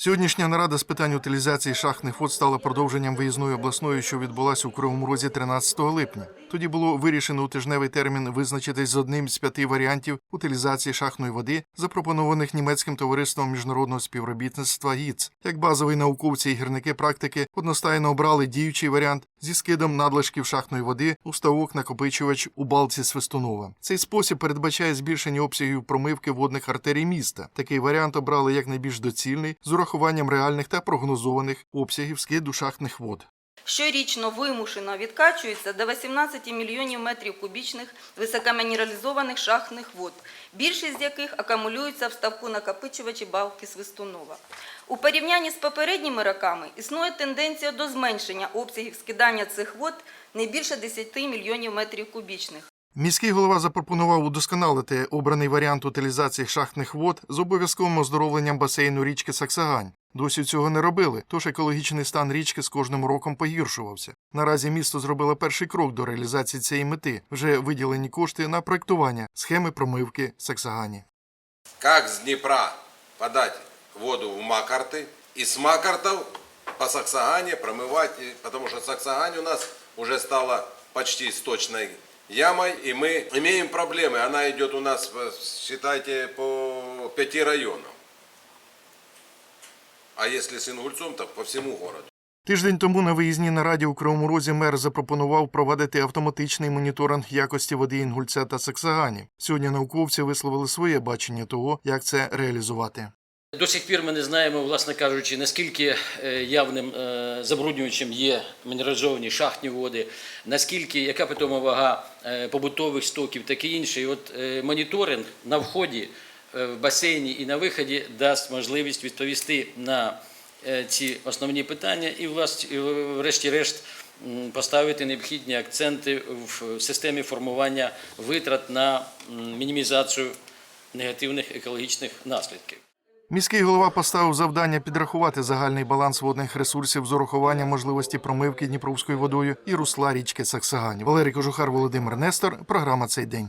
Сьогоднішня нарада з питань утилізації шахтних вод стала продовженням виїзної обласної, що відбулася у Кривому Розі 13 липня. Тоді було вирішено у тижневий термін визначитись з одним з п'яти варіантів утилізації шахтної води, запропонованих німецьким товариством міжнародного співробітництва ГІЦ. Як базові науковці і гірники практики одностайно обрали діючий варіант зі скидом надлишків шахтної води у ставок накопичувач у балці Свистунова. Цей спосіб передбачає збільшення обсягів промивки водних артерій міста. Такий варіант обрали як найбільш доцільний з урахуванням реальних та прогнозованих обсягів скиду шахтних вод. Щорічно вимушено відкачується до 18 мільйонів метрів кубічних високомінералізованих шахтних вод, більшість з яких акумулюється в ставку накопичувачі балки Свистунова. У порівнянні з попередніми роками існує тенденція до зменшення обсягів скидання цих вод не більше 10 мільйонів метрів кубічних. Міський голова запропонував удосконалити обраний варіант утилізації шахтних вод з обов'язковим оздоровленням басейну річки Саксагань. Досі цього не робили, тож екологічний стан річки з кожним роком погіршувався. Наразі місто зробило перший крок до реалізації цієї мети. Вже виділені кошти на проектування схеми промивки Саксагані. как с Днепра подать воду в Макарты, и с Макартов по Саксагане промывать, и- потому что Саксагань у нас уже стала почти сточной ямой, и мы имеем проблемы. Она идет у нас, э, считайте, по пяти районам. А если с Ингульцом, то по всему городу. Тиждень тому на виїзній нараді у Кривому Розі мер запропонував провадити автоматичний моніторинг якості води Інгульця та Саксагані. Сьогодні науковці висловили своє бачення того, як це реалізувати. До сих пір ми не знаємо, власне кажучи, наскільки е, явним е, забруднювачем є мінералізовані шахтні води, наскільки яка питома вага е, побутових стоків, таке інше. І от моніторинг на вході в басейні і на виході дасть можливість відповісти на ці основні питання і, врешті-решт, поставити необхідні акценти в системі формування витрат на мінімізацію негативних екологічних наслідків. Міський голова поставив завдання підрахувати загальний баланс водних ресурсів з урахуванням можливості промивки Дніпровською водою і русла річки Саксагані. Валерій Кожухар, Володимир Нестор. Програма цей день.